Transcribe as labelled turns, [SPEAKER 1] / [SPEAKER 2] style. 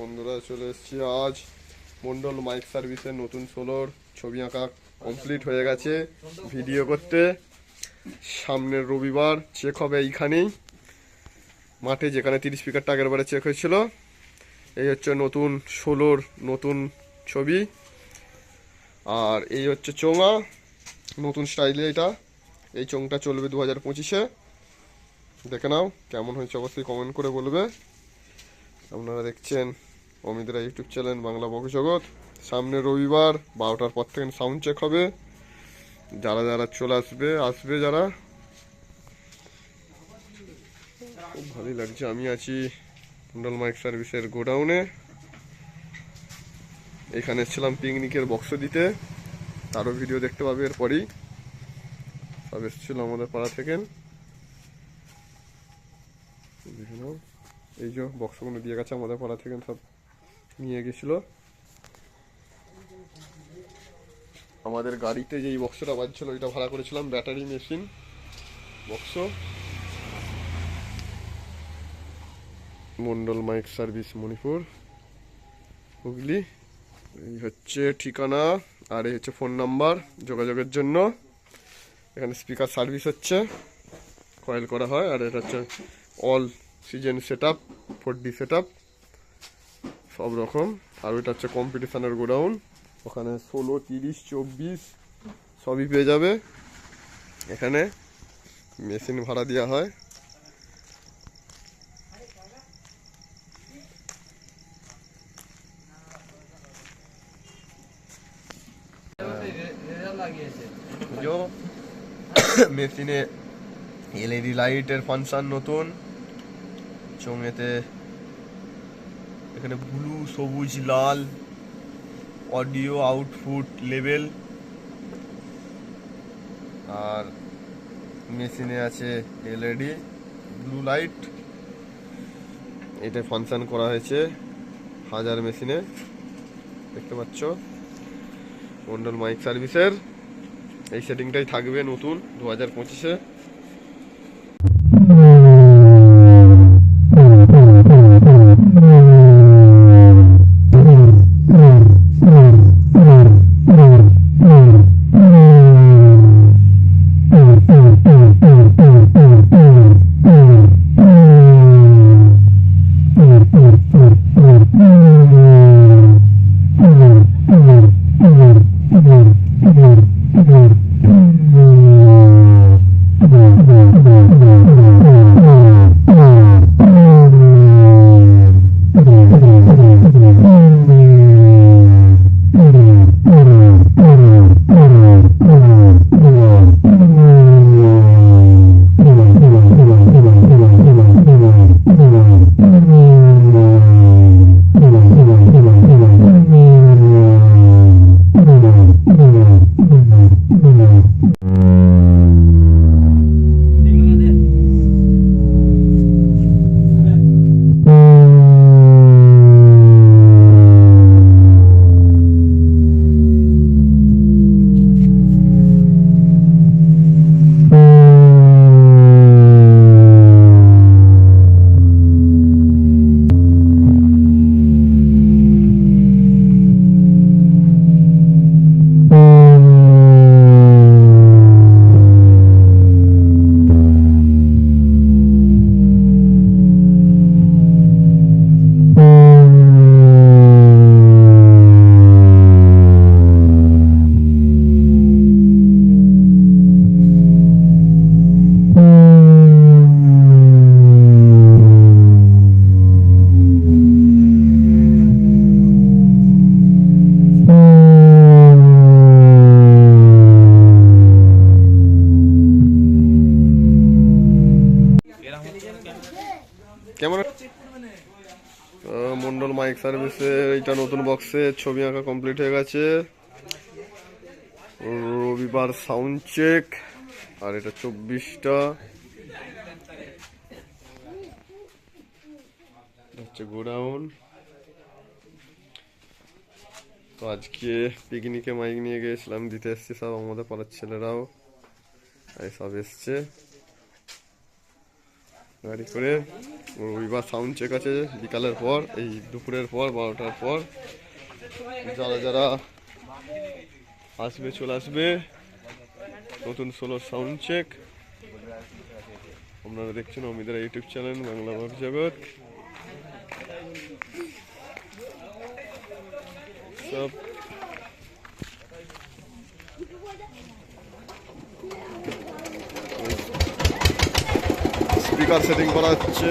[SPEAKER 1] বন্ধুরা, চলে এসেছি আজ মন্ডল মাইক সার্ভিসের নতুন সোলোর ছবি আঁকা কমপ্লিট হয়ে গেছে ভিডিও করতে। সামনের রবিবার চেক হবে এইখানেই। মাঠে যেখানে তিরিশ স্পিকারটা আগের বারে চেক হয়েছিল, এই হচ্ছে নতুন ষোলোর নতুন ছবি। আর এই হচ্ছে চোঙা, নতুন স্টাইলে এটা। এই চোংটা চলবে দু হাজার পঁচিশে। দেখে নাও কেমন হয়েছে, অবশ্যই কমেন্ট করে বলবে। আপনারা দেখছেন অমিতরা ইউটিউব চ্যানেল বাংলা বক জগৎ। সামনে রবিবার, বারোটার পর থেকে সাউন্ড চেক হবে। যারা যারা চলে আসবে আসবে যারা। খুব ভালোই লাগছে, আমি আছি কুন্ডল মাইক সার্ভিসের গোডাউনে এখানে এসেছিলাম পিকনিকের বক্স দিতে। তারও ভিডিও দেখতে পাবে এরপরই। সব এসেছিল আমাদের পাড়া থেকে। এই যে বক্সগুলো দিয়ে গেছে আমাদের পাড়া থেকে সব। নিয়ে গেছিল। আমাদের গাড়িতে যেই বক্সটা বাজছিল ওইটা ভাড়া করেছিলাম battery machine box Mondal mike service, Manipur. Hooghly. এই হচ্ছে ঠিকানা, আর এই হচ্ছে ফোন নাম্বার যোগাযোগের জন্য। এখানে স্পিকার সার্ভিস হচ্ছে কয়েল করা হয়, আর এটা হচ্ছে all season set up four D set up সব রকম। আর ওইটা হচ্ছে কম্পিটিশনের গোডাউন। ওখানে ষোলো, তিরিশ, চব্বিশ সবই পেয়ে যাবে। এখানে মেশিন ভাড়া দেওয়া হয়। মেশিনে এলইডি লাইটের ফাংশন নতুন। চোঙেতে এখানে ব্লু, সবুজ, লাল, অডিও, আউটপুট লেভেল আর মেশিনে আছে এলইডি ব্লু লাইট। এটা ফাংশন করা হয়েছে হাজার মেশিনে। দেখতে পাচ্ছ? মন্ডল মাইক সার্ভিসের এই সেটিংটাই থাকবে নতুন, দু হাজার পঁচিশে। কেমন মন্ডল মাইক সার্ভিসে এইটা নতুন বক্সে ছবি আঁকা কমপ্লিট হয়ে গেছে। রবিবার সাউন্ড চেক, আর এটা চব্বিশটা। হচ্ছে গোডাউন। তো আজকে পিকনিকে মাইক নিয়ে গিয়েছিলাম, দিতে এসছি সব আমাদের পাড়ার ছেলেরাও। এই সব এসছে। গাড়ি করে রবিবার সাউন্ড চেক আছে বিকালের পর, এই দুপুরের পর, বারোটার পর। যারা যারা আসবে, চলে আসবে, নতুন ষোলো সাউন্ড চেক আপনারা দেখছেন অমিদের ইউটিউব চ্যানেল বাংলা ভর জগৎ। সব সেটিং করা হচ্ছে।